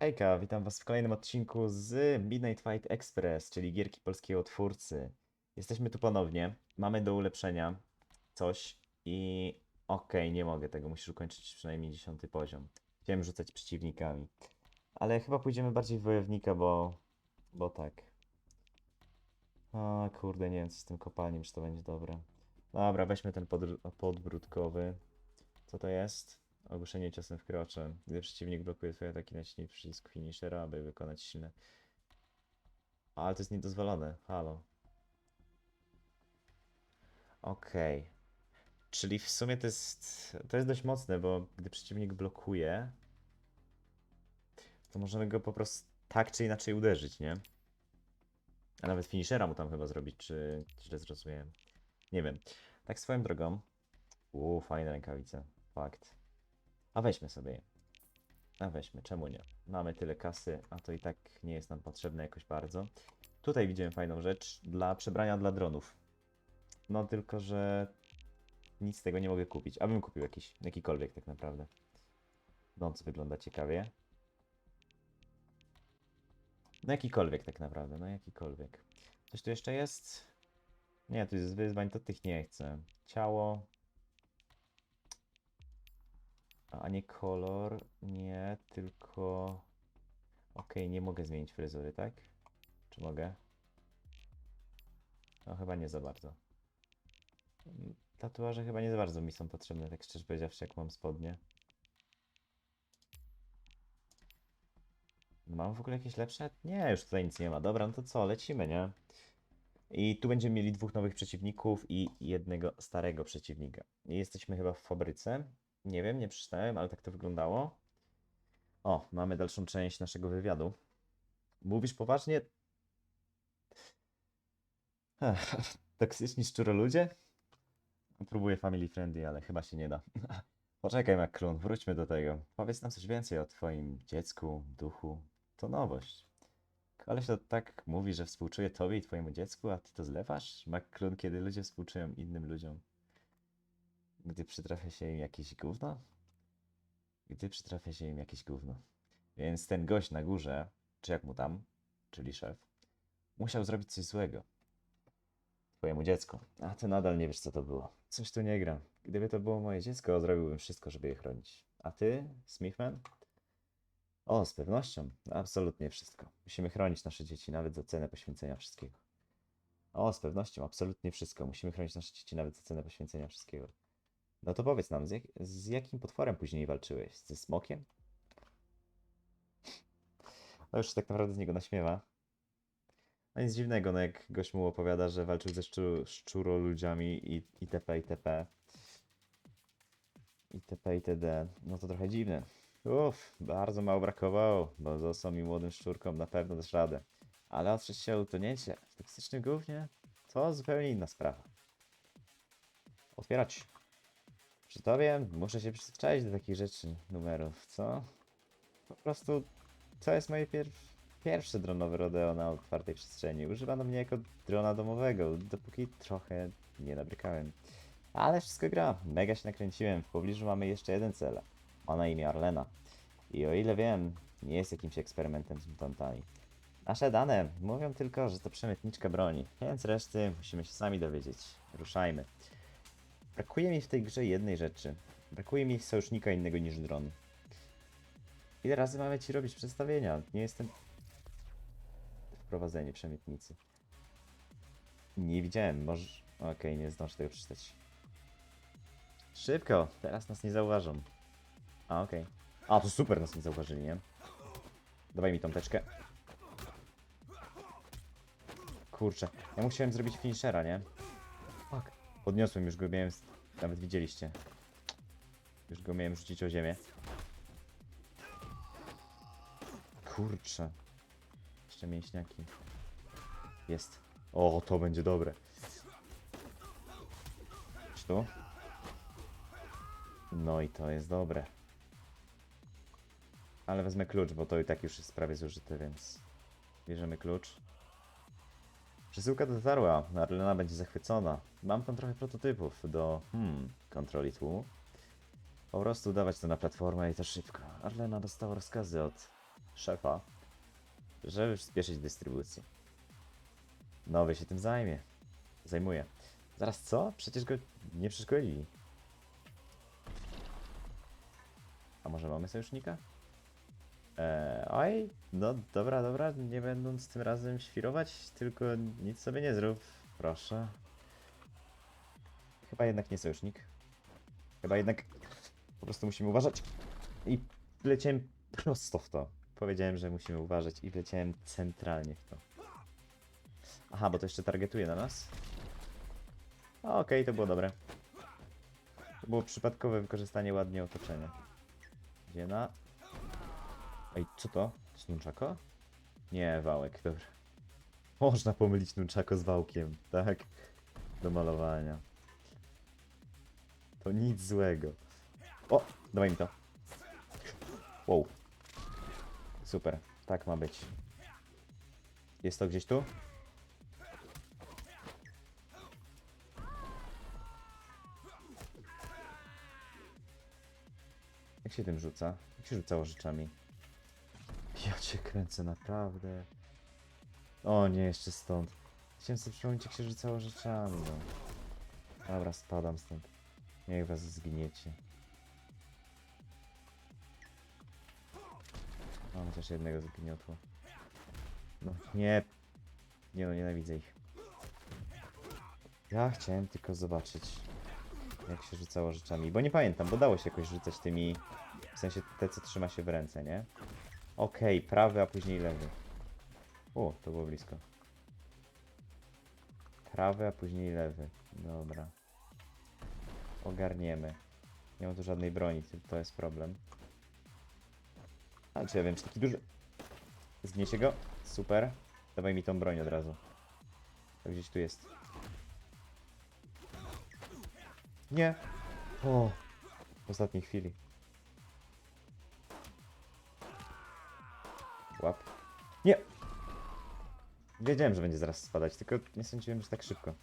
Hejka, witam was w kolejnym odcinku z Midnight Fight Express, czyli gierki polskiego twórcy. Jesteśmy tu ponownie, mamy do ulepszenia coś i okej, nie mogę tego, musisz ukończyć przynajmniej 10 poziom. Chciałem rzucać przeciwnikami, ale chyba pójdziemy bardziej w wojownika, bo, bo tak. A kurde, nie wiem co z tym kopalniem, czy to będzie dobre. Dobra, weźmy ten podbródkowy. Co to jest? Ogłuszenie ciosem w krocze. Gdy przeciwnik blokuje twoje ataki, naciśnij przycisk finishera, aby wykonać silne... Ale to jest niedozwolone. Halo. Okej. Czyli w sumie to jest... To jest dość mocne, bo gdy przeciwnik blokuje, to możemy go po prostu tak czy inaczej uderzyć, nie? A nawet finishera mu tam chyba zrobić, czy źle zrozumiałem. Nie wiem. Tak swoją drogą. Uuu, fajne rękawice. Fakt. A weźmy sobie je. A weźmy, czemu nie? Mamy tyle kasy, a to i tak nie jest nam potrzebne jakoś bardzo. Tutaj widziałem fajną rzecz dla przebrania dla dronów. No tylko, że nic z tego nie mogę kupić. Abym kupił jakiś, jakikolwiek tak naprawdę. Noc wygląda ciekawie. No jakikolwiek tak naprawdę, no jakikolwiek. Coś tu jeszcze jest? Nie, tu jest wyzwań, to tych nie chcę. Ciało, a nie kolor, nie, tylko... Okej, nie mogę zmienić fryzury, tak? Czy mogę? No chyba nie za bardzo. Tatuaże chyba nie za bardzo mi są potrzebne, tak szczerze powiedziawszy, jak mam spodnie. Mam w ogóle jakieś lepsze? Nie, już tutaj nic nie ma. Dobra, no to co, lecimy, nie? I tu będziemy mieli dwóch nowych przeciwników i jednego starego przeciwnika. Jesteśmy chyba w fabryce. Nie wiem, nie przeczytałem, ale tak to wyglądało. O, mamy dalszą część naszego wywiadu. Mówisz poważnie? Ech, toksyczni szczuroludzie? Próbuję family friendly, ale chyba się nie da. Poczekaj, McClun, wróćmy do tego. Powiedz nam coś więcej o twoim dziecku, duchu. To nowość. Koleś to tak mówi, że współczuje tobie i twojemu dziecku, a ty to zlewasz? McClun, kiedy ludzie współczują innym ludziom. Gdy przytrafia się im jakieś gówno? Gdy przytrafia się im jakieś gówno. Więc ten gość na górze, czy jak mu tam, czyli szef, musiał zrobić coś złego. Twojemu dziecku. A ty nadal nie wiesz, co to było. Coś tu nie gra. Gdyby to było moje dziecko, zrobiłbym wszystko, żeby je chronić. A ty, Smithman? O, z pewnością. Absolutnie wszystko. Musimy chronić nasze dzieci, nawet za cenę poświęcenia wszystkiego. O, z pewnością, absolutnie wszystko. Musimy chronić nasze dzieci nawet za cenę poświęcenia wszystkiego. No to powiedz nam, z, jak, z jakim potworem później walczyłeś? Ze smokiem? No już tak naprawdę z niego naśmiewa. No nic dziwnego, no jak gość mu opowiada, że walczył ze szczur, szczuroludziami i itp. itp. itp. itd. No to trochę dziwne. Uff, bardzo mało brakowało, bo z osom i młodym szczurkom na pewno dasz radę. Ale otrzeć się utonięcie w toksycznym gównie to zupełnie inna sprawa. Otwierać. Przy tobie muszę się przyzwyczaić do takich rzeczy, numerów, co? Po prostu to jest moje pier pierwsze dronowe rodeo na otwartej przestrzeni. Używano mnie jako drona domowego, dopóki trochę nie nabrykałem. Ale wszystko gra, mega się nakręciłem. W pobliżu mamy jeszcze jeden cel. Ma na imię Arlena. I o ile wiem, nie jest jakimś eksperymentem z mutantami. Nasze dane mówią tylko, że to przemytniczka broni, więc reszty musimy się sami dowiedzieć. Ruszajmy. Brakuje mi w tej grze jednej rzeczy. Brakuje mi sojusznika innego niż dron. Ile razy mamy ci robić przedstawienia? Nie jestem... Wprowadzenie przemytnicy. Nie widziałem, może... Okej, nie zdążę tego przeczytać. Szybko, teraz nas nie zauważą. A, okej. A, to super, nas nie zauważyli, nie? Dawaj mi tą teczkę. Kurczę, ja musiałem zrobić finishera, nie? Podniosłem, już go miałem, nawet widzieliście. Już go miałem rzucić o ziemię. Kurczę. Jeszcze mięśniaki. Jest. O, to będzie dobre. Czy tu? No i to jest dobre. Ale wezmę klucz, bo to i tak już jest prawie zużyte, więc... Bierzemy klucz. Przesyłka dotarła, Arlena będzie zachwycona. Mam tam trochę prototypów do, hmm, kontroli tłumu. Po prostu dawać to na platformę i to szybko. Arlena dostała rozkazy od szefa, żeby przyspieszyć dystrybucję. Nowy się tym zajmie. Zajmuje. Zaraz co? Przecież go nie przeszkolili. A może mamy sojusznika? Eee, oj, no dobra, dobra, nie będąc tym razem świrować, tylko nic sobie nie zrób, proszę. Chyba jednak nie sojusznik. Chyba jednak po prostu musimy uważać. I leciałem prosto w to. Powiedziałem, że musimy uważać i wleciałem centralnie w to. Aha, bo to jeszcze targetuje na nas. Okej, to było dobre. To było przypadkowe wykorzystanie ładnie otoczenia. Gdzie na... Ej, co to? To jest nunchako? Nie, wałek, dobra. Można pomylić nunchako z wałkiem, tak? Do malowania. To nic złego. O, dawaj mi to. Wow. Super, tak ma być. Jest to gdzieś tu? Jak się tym rzuca? Jak się rzucało rzeczami? Ja cię kręcę, naprawdę. O nie, jeszcze stąd. Chciałem sobie przypomnieć, jak się rzucało rzeczami, no. Dobra, spadam stąd. Niech was zginiecie. Mam chociaż jednego zgniotło. No nie. Nie no, nienawidzę ich. Ja chciałem tylko zobaczyć, jak się rzucało rzeczami, bo nie pamiętam, bo dało się jakoś rzucać tymi, w sensie te, co trzyma się w ręce, nie? Okej, prawy, a później lewy. O, to było blisko. Prawy, a później lewy. Dobra. Ogarniemy. Nie mam tu żadnej broni, to- jest problem. A czy ja wiem, czy taki duży... Zgniecie go? Super. Dawaj mi tą broń od razu. To gdzieś tu jest. Nie. O. W ostatniej chwili. Nie. Wiedziałem, że będzie zaraz spadać, tylko nie sądziłem, że tak szybko.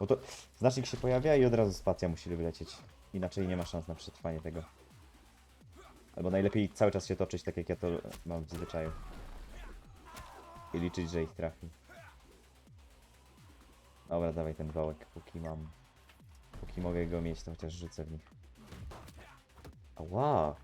Bo to znacznik się pojawia i od razu spacja musi wylecieć. Inaczej nie ma szans na przetrwanie tego. Albo najlepiej cały czas się toczyć, tak jak ja to mam w zwyczaju. I liczyć, że ich trafi. Dobra, dawaj ten wałek, póki mam. Póki mogę go mieć, to chociaż rzucę w nich. Ała!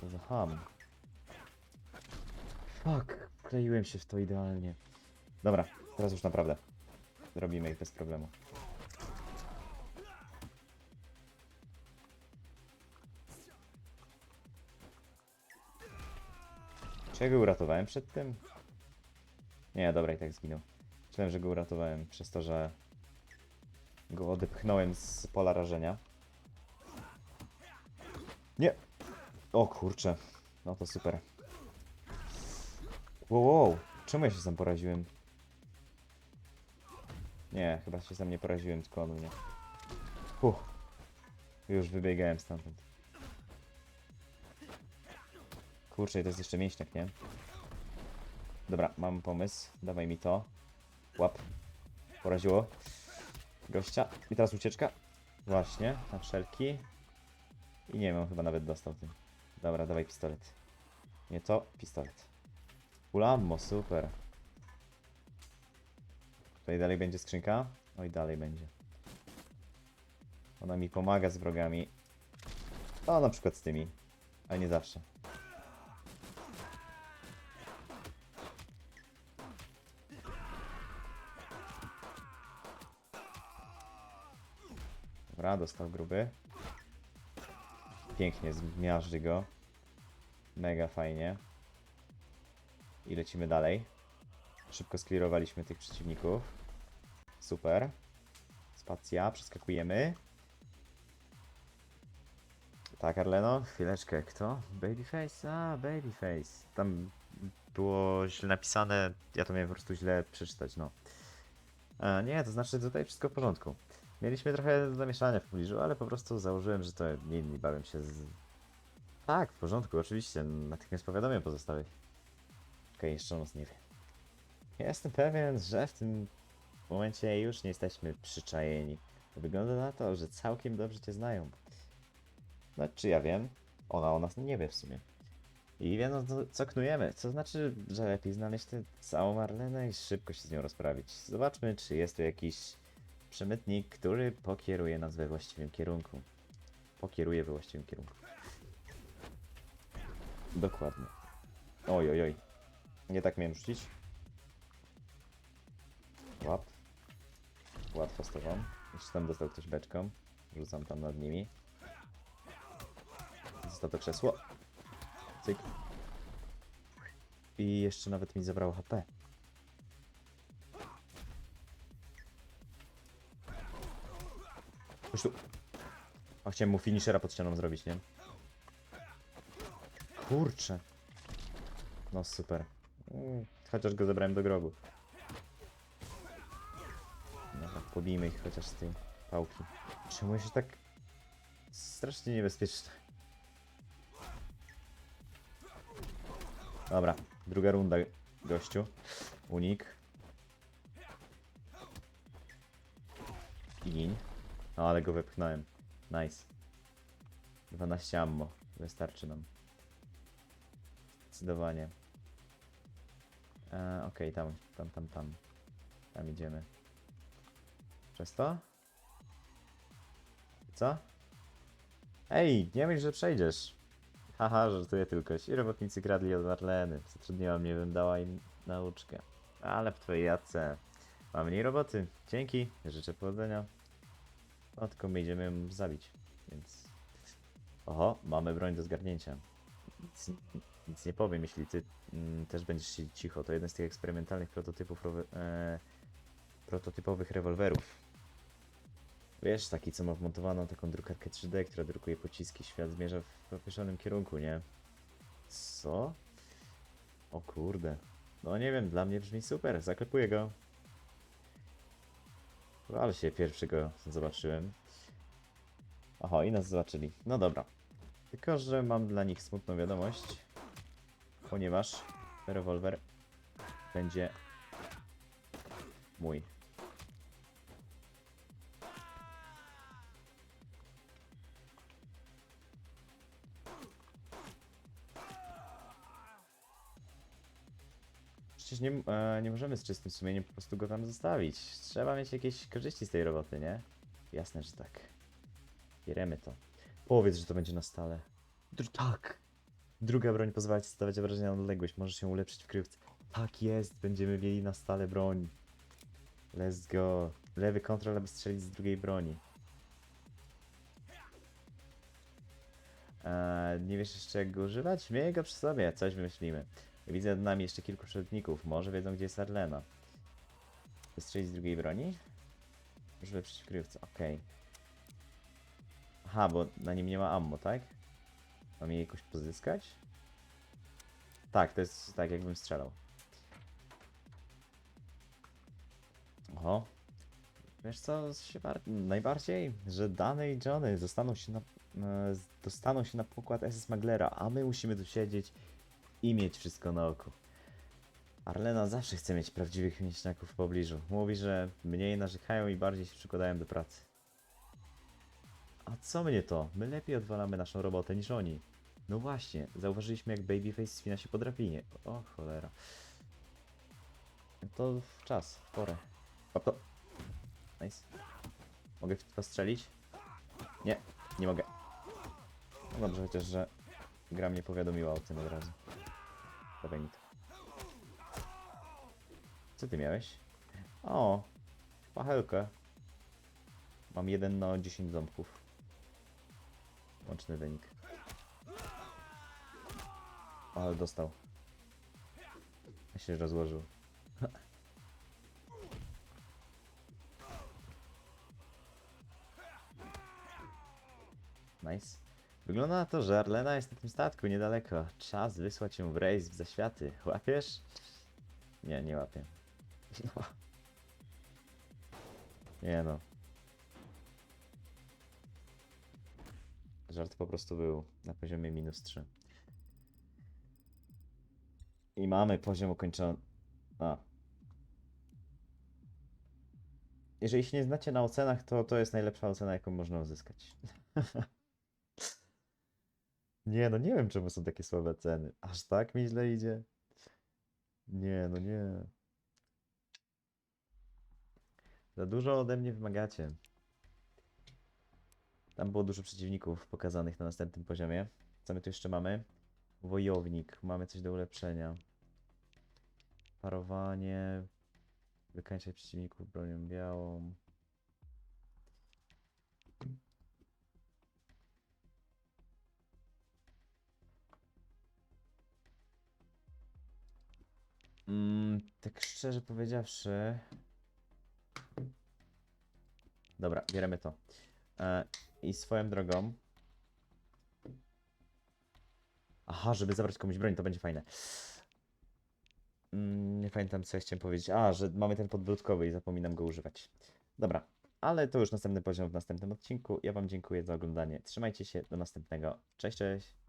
Co za ham. Fuck, kleiłem się w to idealnie. Dobra, teraz już naprawdę. Zrobimy ich bez problemu. Czy go uratowałem przed tym? Nie, dobra, i tak zginął. Myślałem, że go uratowałem przez to, że go odepchnąłem z pola rażenia. Nie! O kurczę. No to super. Wow, wow. Czemu ja się sam poraziłem? Nie, chyba się sam nie poraziłem, tylko on mnie. Uff. Już wybiegałem stamtąd. Kurczę, to jest jeszcze mięśniak, nie? Dobra, mam pomysł. Dawaj mi to. Łap. Poraziło. Gościa. I teraz ucieczka. Właśnie, na wszelki. I nie wiem, on chyba nawet dostał tym. Dobra, dawaj pistolet. Nie to, pistolet. Ulammo, super. Tutaj dalej będzie skrzynka? Oj, dalej będzie. Ona mi pomaga z wrogami. O, na przykład z tymi. Ale nie zawsze. Dobra, dostał gruby. Pięknie, zmiażdży go. Mega fajnie. I lecimy dalej. Szybko sklirowaliśmy tych przeciwników. Super. Spacja, przeskakujemy. Tak, Arleno, chwileczkę. Kto? Babyface? A, Babyface. Tam było źle napisane, ja to miałem po prostu źle przeczytać, no. E, nie, to znaczy tutaj wszystko w porządku. Mieliśmy trochę zamieszania w pobliżu, ale po prostu założyłem, że to nie inni bawią się z... Tak, w porządku, oczywiście. Natychmiast powiadomię pozostałych. Okej, jeszcze nas nie wie. Jestem pewien, że w tym momencie już nie jesteśmy przyczajeni. Wygląda na to, że całkiem dobrze cię znają. No, czy ja wiem? Ona o nas nie wie w sumie. I wiedzą, co, co knujemy. Co znaczy, że lepiej znaleźć tę całą Marlenę i szybko się z nią rozprawić. Zobaczmy, czy jest tu jakiś przemytnik, który pokieruje nas we właściwym kierunku. Pokieruje we właściwym kierunku. Dokładnie. Oj, oj, oj. Nie tak miałem rzucić. Łap. Łatwo z tobą. Jeszcze tam dostał ktoś beczką. Rzucam tam nad nimi. Został to krzesło. Cyk. I jeszcze nawet mi zabrało HP. Chodź tu. A chciałem mu finishera pod ścianą zrobić, nie? Kurczę. No super. Mm, Chociaż go zabrałem do grobu. Tak, pobijmy ich chociaż z tej pałki. Czemu się tak... Strasznie niebezpieczne. Dobra, druga runda, gościu. Unik. I gin. No, ale go wepchnąłem. Nice. 12 ammo. Wystarczy nam. Zdecydowanie. E, Okej, tam, tam, tam, tam. Tam idziemy. Przez to? Co? Ej, nie myśl, że przejdziesz. Haha, żartuję tylko. Ci robotnicy kradli od Marleny. Zatrudniła mnie, bym dała im nauczkę. Ale w twojej jadce mam mniej roboty. Dzięki, życzę powodzenia. No tylko my idziemy ją zabić, więc... Oho, mamy broń do zgarnięcia. Nic, nie powiem, jeśli ty mm, też będziesz siedzieć cicho. To jeden z tych eksperymentalnych prototypów rowe, e, prototypowych rewolwerów. Wiesz, taki co ma wmontowaną taką drukarkę 3D, która drukuje pociski. Świat zmierza w określonym kierunku, nie? Co? O kurde. No nie wiem, dla mnie brzmi super. Zaklepuję go. Ale się pierwszego zobaczyłem. Oho, i nas zobaczyli. No dobra. Tylko, że mam dla nich smutną wiadomość. Ponieważ rewolwer będzie mój. Przecież nie, e, nie możemy z czystym sumieniem po prostu go tam zostawić. Trzeba mieć jakieś korzyści z tej roboty, nie? Jasne, że tak. Bieremy to. Powiedz, że to będzie na stale. Tak! Druga broń pozwala ci stawiać obrażenia na odległość. Możesz się ulepszyć w kryjówce. Tak jest, będziemy mieli na stale broń. Let's go. Lewy kontrol, aby strzelić z drugiej broni. Eee, nie wiesz jeszcze jak go używać? Miej go przy sobie, coś wymyślimy. Widzę nad nami jeszcze kilku przewodników. Może wiedzą gdzie jest Arlena. Wystrzelić z drugiej broni? Może lepszyć w kryjówce, okej. Aha, bo na nim nie ma ammo, tak? Mam je jakoś pozyskać? Tak, to jest tak jakbym strzelał. Oho. Wiesz co się bar- najbardziej? Że Dany i Johnny zostaną się na, e, dostaną się na pokład SS Maglera, a my musimy tu siedzieć i mieć wszystko na oku. Arlena zawsze chce mieć prawdziwych mięśniaków w pobliżu. Mówi, że mniej narzekają i bardziej się przykładają do pracy. A co mnie to? My lepiej odwalamy naszą robotę niż oni. No właśnie, zauważyliśmy jak Babyface spina się po drabinie. O cholera. To w czas, w porę. To. Nice. Mogę w to strzelić? Nie, nie mogę. No dobrze, chociaż, że gra mnie powiadomiła o tym od razu. Dawaj mi to. Co ty miałeś? O, pachelkę. Mam 1 na 10 ząbków. Łączny wynik. Ale dostał. Ja się rozłożył. Nice. Wygląda na to, że Arlena jest na tym statku niedaleko. Czas wysłać ją w rejs w zaświaty. Łapiesz? Nie, nie łapię. No. Nie no. Żart po prostu był na poziomie minus 3. I mamy poziom ukończony. A. Jeżeli się nie znacie na ocenach, to to jest najlepsza ocena, jaką można uzyskać. Nie, no nie wiem, czemu są takie słabe ceny. Aż tak mi źle idzie? Nie, no nie. Za dużo ode mnie wymagacie. Tam było dużo przeciwników pokazanych na następnym poziomie. Co my tu jeszcze mamy? Wojownik. Mamy coś do ulepszenia. Parowanie. Wykańczać przeciwników bronią białą. Mm, tak szczerze powiedziawszy. Dobra, bierzemy to. E, I swoją drogą. Aha, żeby zabrać komuś broń, to będzie fajne. Mm, nie pamiętam, co ja chciałem powiedzieć. A, że mamy ten podbródkowy i zapominam go używać. Dobra, ale to już następny poziom w następnym odcinku. Ja Wam dziękuję za oglądanie. Trzymajcie się, do następnego. Cześć, cześć.